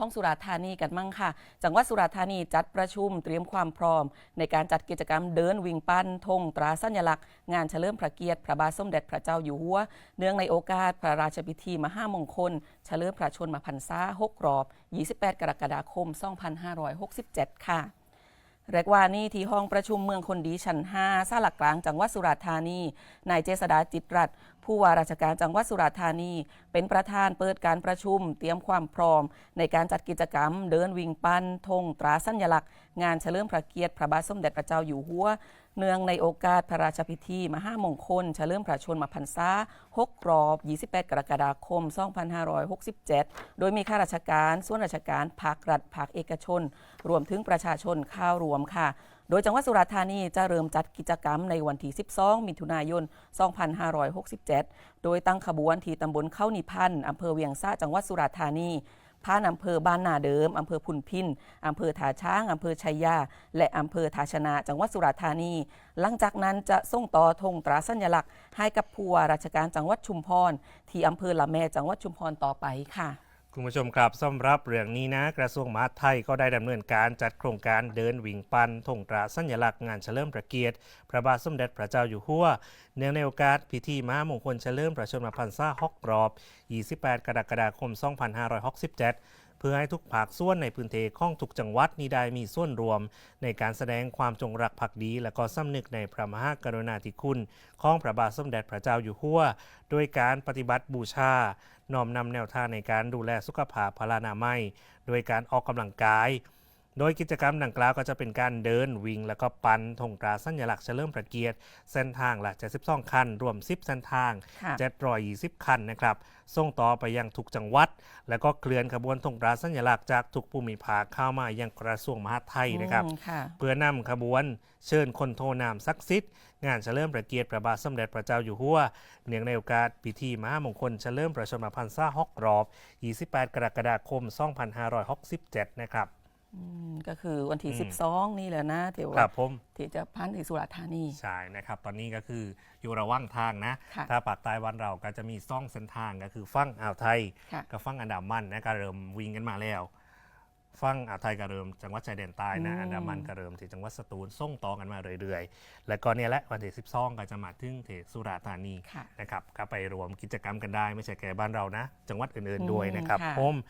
ท้องสุราษฎร์ธานีกันมั่งค่ะ จังหวัดสุราษฎร์ธานีจัดประชุมเตรียมความพร้อม ในการจัดกิจกรรมเดินวิ่งปั้นธงตราสัญลักษณ์ งานเฉลิมพระเกียรติพระบาทสมเด็จพระเจ้าอยู่หัว เนื่องในโอกาสพระราชพิธีมหามงคล เฉลิมพระชนมพรรษา6รอบ 28 กรกฎาคม 2567 ค่ะ เรียกว่านี่ที่ห้องประชุมเมืองคนดีชั้น 5 สาหลักกลางจังหวัดสุราษฎร์ธานี นายเจษดาจิตรัตผู้ว่าราชการจังหวัดสุราษฎร์ธานี เป็นประธานเปิดการประชุม เตรียมความพร้อม ในการจัดกิจกรรม เดินวิ่งปั้นธงตราสัญลักษณ์ งานเฉลิมพระเกียรติพระบาทสมเด็จพระเจ้าอยู่หัวเนื่องในโอกาสพระราชพิธี มหามงคลเฉลิมพระชนมพรรษา6รอบ 28 กรกฎาคม 2567 โดยมีข้าราชการ ส่วนราชการภาครัฐภาคเอกชน รวมถึงประชาชนเข้ารวมค่ะ โดยจังหวัดสุราษฎร์ธานีจะเริ่มจัดกิจกรรมในวันที่ 12 มิถุนายน 2567 โดยตั้งขบวนที่ตำบลเข้านิพันธ์อำเภอเวียงซ่าจังหวัดสุราษฎร์ธานี ผ่านอำเภอบ้านนาเดิมอำเภอพุนพินอำเภอถาช้างอำเภอชัยยา และอำเภอทาชนะ จังหวัดสุราษฎร์ธานี หลังจากนั้นจะส่งต่อธงตราสัญลักษณ์ ให้กับผู้ว่าราชการจังหวัดชุมพรที่อำเภอละแมจังหวัดชุมพรต่อไปค่ะ คุณผู้ชมครับสำหรับเรื่องนี้นะ กระทรวงมหาดไทยก็ได้ดำเนินการจัดโครงการเดินวิ่งปันธงตราสัญลักษณ์งานเฉลิมพระเกียรติ พระบาทสมเด็จพระเจ้าอยู่หัว เนื่องในโอกาสพิธีมหามงคลเฉลิมพระชนมพรรษาฮอกรอบ 28 กรกฎาคม 2567 เพื่อให้ทุกภาคส่วนในพื้นที่ของทุกจังหวัดนี้ได้มีส่วนรวม ในการแสดงความจงรักภักดี และก็สำนึกในพระมหากรุณาธิคุณของพระบาทสมเด็จพระเจ้าอยู่หัวโดยการปฏิบัติบูชาน้อมนำแนวทางในการดูแลสุขภาพพลานามัย โดยการออกกำลังกาย โดยกิจกรรมดังกล่าวก็จะเป็นการเดินวิ่ง และก็ปั่นธงตราสัญลักษณ์เฉลิมพระเกียรติ เส้นทางละ72คัน รวม 10 เส้นทางค่ะ720 คันนะครับ ส่งต่อไปยังทุกจังหวัด แล้วก็เคลื่อนขบวนธงตราสัญลักษณ์จากทุกภูมิภาคเข้ามายังกระทรวงมหาดไทยนะครับอืมค่ะเพื่อนำขบวนเชิญคนโทนามศักดิ์สิทธิ์งานเฉลิมพระเกียรติพระบาทสมเด็จพระเจ้าอยู่หัว เนื่องในโอกาสพิธีมหามงคลเฉลิมพระชนมพรรษาฮอกรอบ 28 กรกฎาคม 2567 นะครับ อืมก็คือวันที่ อืม 12 นี่แหละนะที่ครัว่าบผมที่จะพันที่สุราษฎร์ธานี ใช่นะครับ ตอนนี้ก็คืออยู่ระหว่างทางนะ ค่ะถ้าปากใต้วันเราก็จะมีซ่องเส้นทางก็คือฟั่งอ่าวไทยค่ะ กับฟั่งอันดามันนะก็เริ่มวิ่งกันมาแล้วฟั่งอ่าวไทยก็เริ่มจังหวัดชายแดนใต้นะอืมอันดามันก็เริ่มที่จังหวัดสตูลส่งต่อกันมาเรื่อยๆ แล้วก็เนี่ยแหละวันที่12ก็จะมาถึงที่สุราษฎร์ธานี ค่ะ นะครับก็ไปรวมกิจกรรมกันได้ไม่ใช่แค่บ้านเรานะ จังหวัดอื่น อืมๆ ด้วยนะครับค่ะ ผม